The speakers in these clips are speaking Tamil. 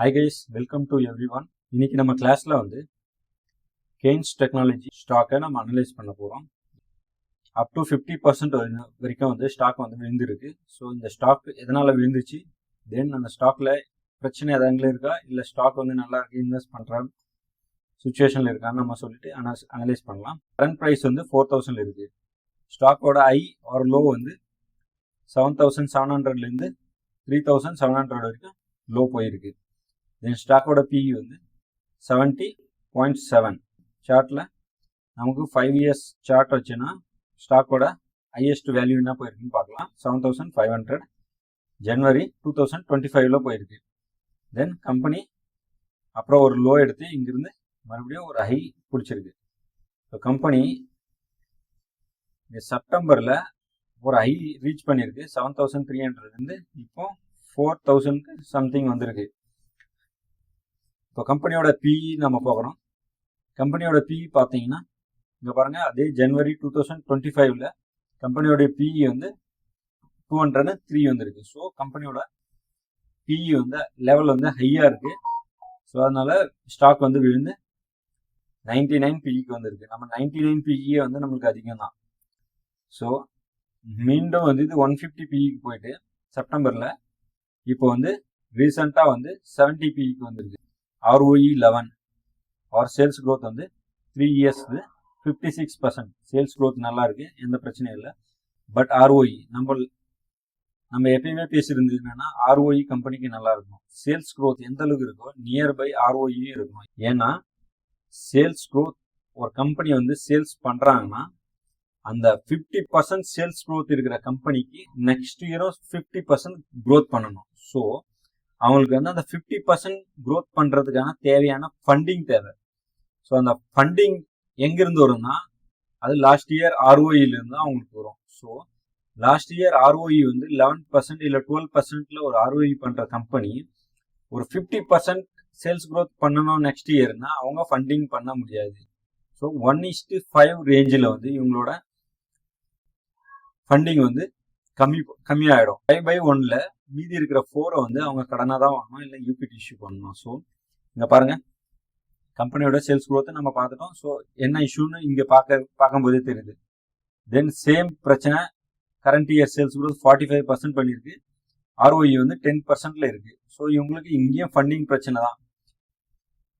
Hi guys welcome to everyone இன்னைக்கு நம்ம கிளாஸில் வந்து கெய்ன்ஸ் டெக்னாலஜி ஸ்டாக்கை நம்ம அனலைஸ் பண்ண போகிறோம் அப் டு ஃபிஃப்டி பர்சன்ட் வரைக்கும் வந்து ஸ்டாக் வந்து விழுந்திருக்கு. ஸோ இந்த ஸ்டாக் எதனால் விழுந்துச்சு? தென் அந்த ஸ்டாக்கில் பிரச்சனை எதாவது இருக்கா? இல்லை ஸ்டாக் வந்து நல்லா இருக்கு இன்வெஸ்ட் பண்ணுற சுச்சுவேஷனில் இருக்கான்னு நம்ம சொல்லிட்டு அனஸ் அனலைஸ் பண்ணலாம். கரண்ட் ப்ரைஸ் வந்து ஃபோர் தௌசண்ட் இருக்குது ஸ்டாக்கோட ஐ ஆர் லோ வந்து செவன் தௌசண்ட் செவன் ஹண்ட்ரட்லேருந்து த்ரீ தௌசண்ட் செவன் ஹண்ட்ரட் வரைக்கும் லோ போயிருக்கு. தென் ஸ்டாக்கோட பிஇ வந்து செவன்ட்டி பாயிண்ட் செவன் சார்ட்டில் நமக்கு ஃபைவ் இயர்ஸ் சார்ட் வச்சுன்னா ஸ்டாக்கோட ஹையஸ்ட் வேல்யூ என்ன போயிருக்குன்னு பார்க்கலாம். செவன் தௌசண்ட் ஃபைவ் ஹண்ட்ரட் ஜனவரி டூ தௌசண்ட் டுவெண்ட்டி ஃபைவ்ல போயிருக்கு. தென் கம்பெனி அப்புறம் ஒரு லோ எடுத்து இங்கிருந்து மறுபடியும் ஒரு ஹை பிடிச்சிருக்கு. ஸோ கம்பெனி இந்த செப்டம்பரில் ஒரு ஹை ரீச் பண்ணியிருக்கு. செவன் தௌசண்ட் த்ரீ ஹண்ட்ரட்லேருந்து இப்போ ஃபோர் தௌசண்ட்க்கு சம்திங் வந்திருக்கு. இப்போ கம்பெனியோட பிஇ நம்ம பார்க்குறோம் கம்பெனியோட பிஇ பார்த்தீங்கன்னா இங்கே பாருங்கள் அதே ஜனவரி டூ தௌசண்ட் டுவெண்ட்டி ஃபைவ்ல கம்பெனியோட பிஇ வந்து டூ ஹண்ட்ரட் த்ரீ வந்திருக்கு. ஸோ கம்பெனியோட பிஇ வந்து லெவல் வந்து ஹையாக இருக்குது ஸோ அதனால் ஸ்டாக் வந்து விழுந்து நைன்டி நைன் பிஇக்கு வந்திருக்கு. நம்ம நைன்டி நைன் பிஇயே வந்து நம்மளுக்கு அதிகம் தான் ஸோ மீண்டும் வந்து இது ஒன் ஃபிஃப்டி பிஇக்கு போயிட்டு செப்டம்பரில் இப்போ வந்து ரீசெண்டாக வந்து செவன்டி பிஇக்கு வந்திருக்கு. ROE eleven or sales growth வந்து த்ரீ இயர்ஸ்க்கு fifty six percent sales growth நல்லா இருக்கு எந்த பிரச்சனையும் இல்லை. பட் ஆர்ஓஇ நம்ம நம்ம எப்பயுமே பேசியிருந்தது என்னன்னா ஆர்ஓஇ கம்பெனிக்கு நல்லா இருக்கும் சேல்ஸ் க்ரோத் எந்த அளவுக்கு இருக்கோ நியர்பை ஆர்ஓஇயும் இருக்கும் ஏன்னா சேல்ஸ் க்ரோத் ஒரு கம்பெனி வந்து சேல்ஸ் பண்ணுறாங்கன்னா அந்த ஃபிஃப்டி பர்சன்ட் சேல்ஸ் க்ரோத் இருக்கிற கம்பெனிக்கு நெக்ஸ்ட் இயரும் ஃபிஃப்டி பர்சன்ட் க்ரோத் பண்ணணும். ஸோ அவங்களுக்கு வந்து அந்த ஃபிஃப்டி பர்சன்ட் க்ரோத் பண்ணுறதுக்கான தேவையான ஃபண்டிங் தேவை. ஸோ அந்த ஃபண்டிங் எங்கேருந்து வரும்னா அது லாஸ்ட் இயர் ஆர்ஓஇலேருந்து தான் அவங்களுக்கு வரும். ஸோ லாஸ்ட் இயர் ஆர்ஓஇ வந்து லெவன் பர்சன்ட் இல்லை டுவெல் பர்சன்டில் ஒரு ஆர்ஓஇ பண்ணுற கம்பெனி ஒரு ஃபிஃப்டி பர்சன்ட் சேல்ஸ் க்ரோத் பண்ணணும் நெக்ஸ்ட் இயர்னா அவங்க ஃபண்டிங் பண்ண முடியாது. ஸோ ஒன் இஸ்டு ஃபைவ் ரேஞ்சில் வந்து இவங்களோட ஃபண்டிங் வந்து கம்மி கம்மியாயிடும். ஃபைவ் பை ஒன்ல மீதி இருக்கிற ஃபோரை வந்து அவங்க கடனாக தான் வாங்கணும் இல்லை யூபிடி இஷ்யூ பண்ணணும். ஸோ இங்கே பாருங்க. கம்பெனியோட சேல்ஸ் க்ரோத்தை நம்ம பார்த்துட்டோம். ஸோ என்ன இஷ்யூன்னு இங்கே பார்க்க பார்க்கும்போதே தெரியுது. தென் சேம் பிரச்சனை current year sales growth forty five percent பண்ணியிருக்கு ஆர்ஓஇ வந்து டென் பர்சன்ட்ல இருக்கு. ஸோ இவங்களுக்கு இங்கேயும் ஃபண்டிங் பிரச்சனை தான்.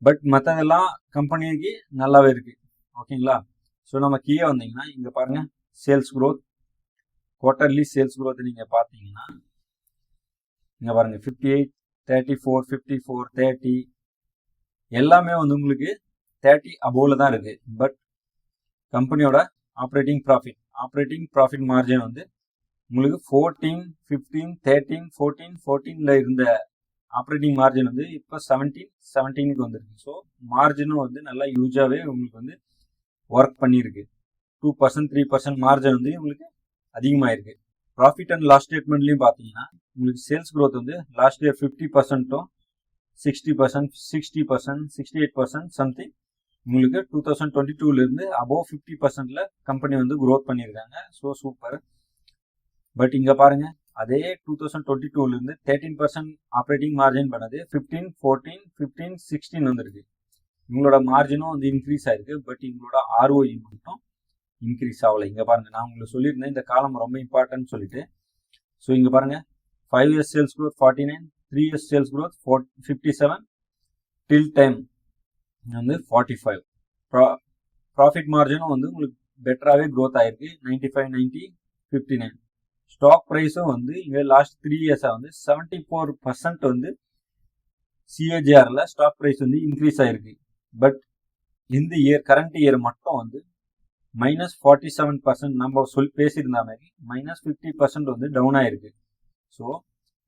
பட் மற்றதெல்லாம் கம்பெனிக்கு நல்லாவே இருக்கு. ஓகேங்களா ஸோ நம்ம கீழே வந்தீங்கன்னா இங்கே பாருங்க. Sales growth quarterly sales growth நீங்கள் பார்த்தீங்கன்னா இங்கே பாருங்கள் fifty eight thirty four fifty four thirty எல்லாமே வந்து உங்களுக்கு தேர்ட்டி அபோவில் தான் இருக்குது பட் கம்பெனியோட operating profit operating profit margin வந்து உங்களுக்கு ஃபோர்டீன் ஃபிஃப்டீன் தேர்ட்டீன் ஃபோர்டீன் ஃபோர்டீனில் இருந்த ஆப்ரேட்டிங் மார்ஜின் வந்து இப்போ செவன்டீன் செவன்டீனுக்கு வந்துருக்கு. ஸோ மார்ஜினும் வந்து நல்லா யூஸாகவே உங்களுக்கு வந்து ஒர்க் பண்ணியிருக்கு two percent three percent margin வந்து உங்களுக்கு அதிகமாயிருக்கு. ப்ராஃபிட் அண்ட் லாஸ்ட் ஸ்டேட்மெண்ட்லையும் பார்த்தீங்கன்னா உங்களுக்கு சேல்ஸ் க்ரோத் வந்து last year fifty பர்சன்ட்டும் sixty percent sixty percent sixty eight percent something உங்களுக்கு டூ தௌசண்ட் டுவெண்ட்டி டூலேருந்து அபோவ் ஃபிஃப்டி பர்சன்ட்டில் கம்பெனி வந்து க்ரோத் பண்ணியிருக்காங்க. ஸோ சூப்பர் பட் இங்கே பாருங்க அதே டூ தௌசண்ட் டுவெண்ட்டி டூலேருந்து தேர்ட்டீன் பர்சன்ட் ஆப்ரேட்டிங் மார்ஜின் பண்ணது ஃபிஃப்டீன் ஃபோர்டீன் ஃபிஃப்டீன் சிக்ஸ்டீன் வந்துருக்கு. இவங்களோட மார்ஜினும் வந்து இன்க்ரீஸ் ஆயிருக்கு. பட் இவங்களோட ஆர்ஓஇ மட்டும் இன்க்ரீஸ் ஆகலை. இங்கே பாருங்கள் நான் உங்களுக்கு சொல்லியிருந்தேன் இந்த காலம் ரொம்ப இம்பார்ட்டன்ட் சொல்லிட்டு. ஸோ இங்கே பாருங்க five years sales growth forty nine three years sales growth four fifty seven till time வந்து ஃபார்ட்டி ஃபைவ் ப்ரா ப்ராஃபிட் மார்ஜினும் வந்து உங்களுக்கு பெட்டராகவே க்ரோத் ஆயிருக்கு. Ninety five ninety fifty nine stock ப்ரைஸும் வந்து இங்கே லாஸ்ட் த்ரீ இயர்ஸாக வந்து செவன்டி ஃபோர் பர்சன்ட் வந்து சிஏஜிஆரில் ஸ்டாக் ப்ரைஸ் வந்து இன்க்ரீஸ் ஆகிருக்கு பட் இந்த இயர் கரண்ட் இயர் மட்டும் வந்து மைனஸ் ஃபார்ட்டி செவன் பர்சன்ட் நம்ம சொல் பேசியிருந்த மாதிரி மைனஸ் ஃபிஃப்டி பர்சன்ட் வந்து டவுன் ஆயிருக்கு. ஸோ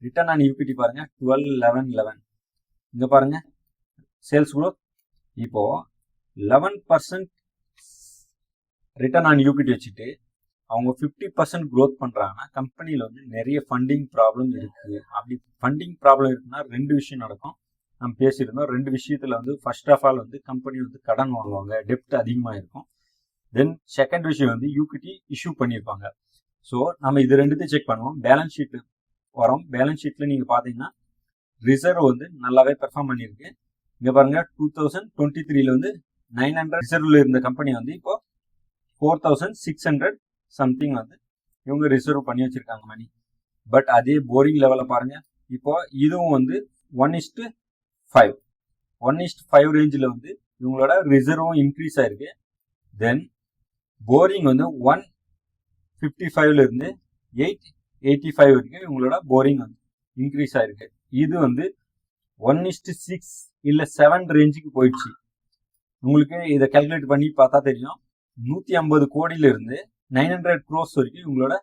ரிட்டர்ன் ஆன் யூபிடி பாருங்க டுவெல் லெவன் லெவன் இங்கே பாருங்க சேல்ஸ் குரோத் இப்போ eleven percent return on UPD வச்சுட்டு அவங்க ஃபிஃப்டி பர்சன்ட் க்ரோத் பண்ணுறாங்கன்னா கம்பெனியில் வந்து நிறைய ஃபண்டிங் ப்ராப்ளம் இருக்குது அப்படி ஃபண்டிங் ப்ராப்ளம் இருக்குன்னா ரெண்டு விஷயம் நடக்கும். நம்ம பேசியிருந்தோம் ரெண்டு விஷயத்தில் வந்து ஃபர்ஸ்ட் ஆஃப் ஆல் வந்து கம்பெனி வந்து கடன் வாங்குவாங்க டெப்ட் அதிகமாக இருக்கும். தென் செகண்ட் விஷயம் வந்து யூக்விட்டி இஷ்யூ பண்ணியிருப்பாங்க. ஸோ நம்ம இது ரெண்டுத்தையும் செக் பண்ணுவோம். பேலன்ஸ் ஷீட் வரோம். பேலன்ஸ் ஷீட்டில் நீங்கள் பார்த்தீங்கன்னா ரிசர்வ் வந்து நல்லாவே பெர்ஃபார்ம் பண்ணியிருக்கு. இங்கே பாருங்க டூ தௌசண்ட் டுவெண்ட்டி த்ரீல வந்து நைன் ஹண்ட்ரட் ரிசர்வில் இருந்த கம்பெனி வந்து இப்போ four thousand six hundred something வந்து இவங்க ரிசர்வ் பண்ணி வச்சுருக்காங்க மணி. பட் அதே போரிங் லெவலில் பாருங்கள் இப்போ இதுவும் வந்து one is to five one is to five ரேஞ்சில் வந்து இவங்களோட ரிசர்வும் இன்க்ரீஸ் ஆயிருக்கு. தென் போரிங் வந்து ஒன் ஃபிஃப்டி ஃபைவ்லேருந்து எயிட் எயிட்டி ஃபைவ் வரைக்கும் இவங்களோட போரிங் வந்து இன்க்ரீஸ் ஆயிருக்கு. இது வந்து ஒன் இஸ்டு சிக்ஸ் இல்லை செவன் ரேஞ்சுக்கு போயிடுச்சு. உங்களுக்கு இதை கல்குலேட் பண்ணி பார்த்தா தெரியும். நூற்றி ஐம்பது கோடியிலிருந்து நைன் ஹண்ட்ரட் க்ரோஸ் வரைக்கும் இவங்களோட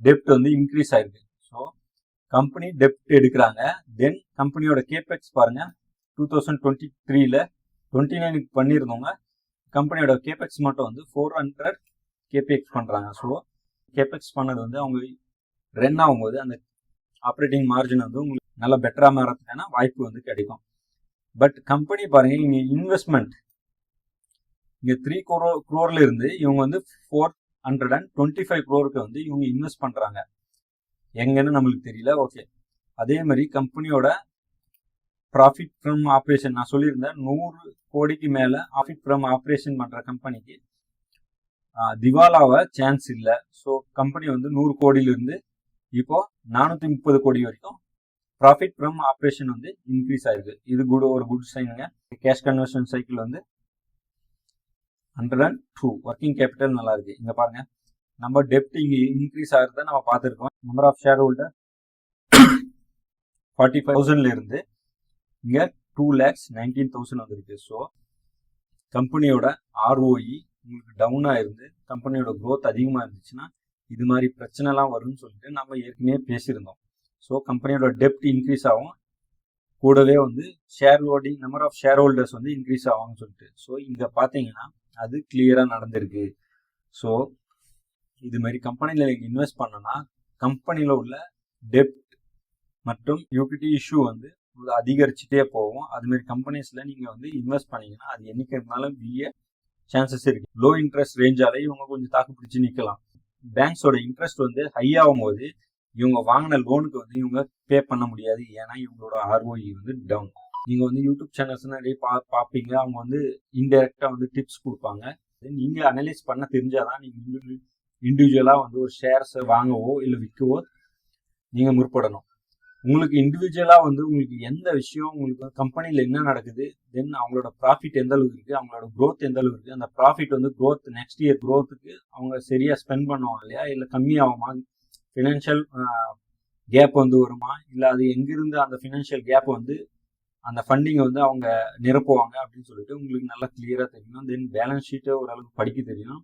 டெப்ட் வந்து இன்க்ரீஸ் ஆயிருக்கு. ஸோ கம்பெனி டெப்ட் எடுக்கிறாங்க. தென் கம்பெனியோட கேபெக்ஸ் பாருங்க. டூ தௌசண்ட் டுவெண்ட்டி த்ரீல டுவெண்ட்டி நைனுக்கு பண்ணியிருந்தவங்க கம்பெனியோட கேபெக்ஸ் மட்டும் வந்து ஃபோர் ஹண்ட்ரட் கேபிஎக்ஸ் பண்ணுறாங்க ஸோ கேபெக்ஸ் பண்ணது வந்து அவங்க ரன் ஆகும்போது அந்த ஆப்ரேட்டிங் மார்ஜின் வந்து உங்களுக்கு நல்லா பெட்டராக மாறதுக்கான வாய்ப்பு வந்து கிடைக்கும். பட் கம்பெனி பாருங்கள் இங்கே இன்வெஸ்ட்மெண்ட் இங்கே த்ரீ குரோ குரோர்லேருந்து இவங்க வந்து four hundred and twenty five க்ரோருக்கு வந்து இவங்க இன்வெஸ்ட் பண்ணுறாங்க எங்கன்னு நம்மளுக்கு தெரியல. ஓகே அதே மாதிரி கம்பெனியோட ப்ராஃபிட் ஃப்ரம் ஆப்ரேஷன் நான் சொல்லியிருந்தேன் நூறு கோடிக்கு மேலே ப்ராஃபிட் ஃப்ரம் ஆப்ரேஷன் பண்ணுற கம்பெனிக்கு திவாலாவை சான்ஸ் இல்லை. ஸோ கம்பெனி வந்து நூறு கோடியிலிருந்து இப்போ நானூற்றி முப்பது கோடி வரைக்கும் ப்ராஃபிட் ஃப்ரம் ஆப்ரேஷன் வந்து இன்க்ரீஸ் ஆயிருக்கு. இது குட் ஒரு குட் சைனுங்க கேஷ் கன்வர்ஷன் சைக்கிள் வந்து hundred and two working capital நல்லா இருக்கு. இங்க பாருங்க. நம்ம டெப்ட் இங்கே இன்க்ரீஸ் ஆகிறத நம்ம பார்த்துருக்கோம். Number of share holder forty five தௌசண்ட்ல இருந்து இங்கே டூ லேக்ஸ் நைன்டீன் தௌசண்ட் வந்திருக்கு. ஸோ கம்பெனியோட ஆர்ஓஇ உங்களுக்கு டவுனாக இருந்து கம்பெனியோட க்ரோத் அதிகமாக இருந்துச்சுன்னா இது மாதிரி பிரச்சனைலாம் வரும்னு சொல்லிட்டு நம்ம ஏற்கனவே பேசியிருந்தோம். ஸோ கம்பெனியோட டெப்ட் இன்க்ரீஸ் ஆகும். கூடவே வந்து share holding number of share holders வந்து இன்க்ரீஸ் ஆகும்னு சொல்லிட்டு. ஸோ இங்கே பார்த்தீங்கன்னா அது கிளியராக நடந்திருக்கு. ஸோ இது மாதிரி கம்பெனியில் நீங்கள் இன்வெஸ்ட் பண்ணனா கம்பெனியில் உள்ள டெப்ட் மற்றும் யூபிடி இஷ்யூ வந்து அதிகரிச்சுட்டே போகும். அதுமாரி கம்பெனிஸில் நீங்கள் வந்து இன்வெஸ்ட் பண்ணீங்கன்னா அது என்றைக்கு இருந்தாலும் சான்சஸ் இருக்கு. லோ இன்ட்ரெஸ்ட் ரேஞ்சாலே இவங்க கொஞ்சம் தாக்கு பிடிச்சி நிற்கலாம் பேங்க்ஸோட இன்ட்ரெஸ்ட் வந்து ஹையாகும் போது இவங்க வாங்கின லோனுக்கு வந்து இவங்க பே பண்ண முடியாது. ஏன்னா இவங்களோட ஆர்ஓஇ வந்து டவுன் நீங்கள் வந்து யூடியூப் சேனல்ஸ் நிறைய பா பார்ப்பீங்க அவங்க வந்து இன்டெரக்டாக வந்து டிப்ஸ் கொடுப்பாங்க. நீங்கள் அனலைஸ் பண்ண தெரிஞ்சாதான் நீங்கள் இண்டிவிஜுவலாக வந்து ஒரு ஷேர்ஸை வாங்கவோ இல்லை விற்கவோ நீங்கள் முற்படணும். உங்களுக்கு இண்டிவிஜுவலாக வந்து உங்களுக்கு எந்த விஷயம் உங்களுக்கு கம்பெனியில் என்ன நடக்குது தென் அவங்களோட ப்ராஃபிட் எந்த அளவுக்கு இருக்குது அவங்களோட க்ரோத் எந்த அளவுக்கு இருக்குது அந்த ப்ராஃபிட் வந்து க்ரோத் நெக்ஸ்ட் இயர் க்ரோத்துக்கு அவங்க சரியாக ஸ்பெண்ட் பண்ணுவாங்க இல்லையா? இல்லை கம்மியாகுமா ஃபினான்ஷியல் கேப் வந்து வருமா? இல்லை அது எங்கிருந்து அந்த ஃபினான்ஷியல் கேப் வந்து அந்த ஃபண்டிங்கை வந்து அவங்க நிரப்புவாங்க அப்படின்னு சொல்லிட்டு உங்களுக்கு நல்லா கிளியராக தெரியும். தென் பேலன்ஸ் ஷீட்டை ஓரளவுக்கு படிக்க தெரியும்.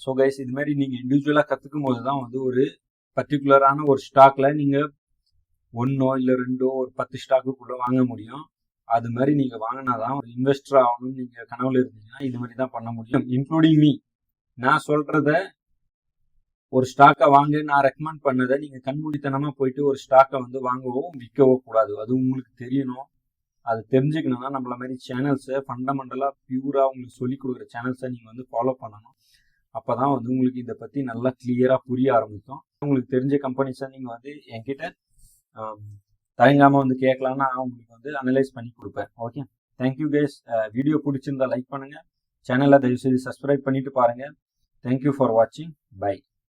ஸோ கைஸ் இது மாதிரி நீங்கள் இண்டிவிஜுவலாக கற்றுக்கும் போது தான் வந்து ஒரு பர்டிகுலரான ஒரு ஸ்டாக்ல நீங்கள் ஒன்றோ இல்லை ரெண்டோ ஒரு பத்து ஸ்டாக்குக்குள்ளே வாங்க முடியும். அது மாதிரி நீங்கள் வாங்கினாதான் ஒரு இன்வெஸ்டர் ஆகணும்னு நீங்கள் கனவுல இருந்தீங்கன்னா இது மாதிரி தான் பண்ண முடியும். இன்க்ளூடிங் மீ நான் சொல்கிறத ஒரு ஸ்டாக்கை வாங்க நான் ரெக்கமெண்ட் பண்ணதை நீங்கள் கண்மூடித்தனமாக போயிட்டு ஒரு ஸ்டாக்கை வந்து வாங்கவோ விற்கவோ கூடாது. அது உங்களுக்கு தெரியணும். அது தெரிஞ்சுக்கணும்னா நம்மள மாதிரி சேனல்ஸை ஃபண்டமெண்டலாக பியூராக உங்களுக்கு சொல்லிக் கொடுக்குற சேனல்ஸை நீங்கள் வந்து ஃபாலோ பண்ணணும். அப்போ தான் வந்து உங்களுக்கு இதை பற்றி நல்லா கிளியராக புரிய ஆரம்பிக்கும். உங்களுக்கு தெரிஞ்ச கம்பெனிஸை நீங்கள் வந்து என்கிட்ட தயங்காமல் வந்து கேட்கலான்னு நான் உங்களுக்கு வந்து அனலைஸ் பண்ணி கொடுப்பேன். Okay thank you guys video பிடிச்சிருந்தா லைக் பண்ணுங்கள் சேனலை தயவுசெய்து சப்ஸ்கிரைப் பண்ணிட்டு பாருங்கள் தேங்க்யூ ஃபார் வாட்சிங் பை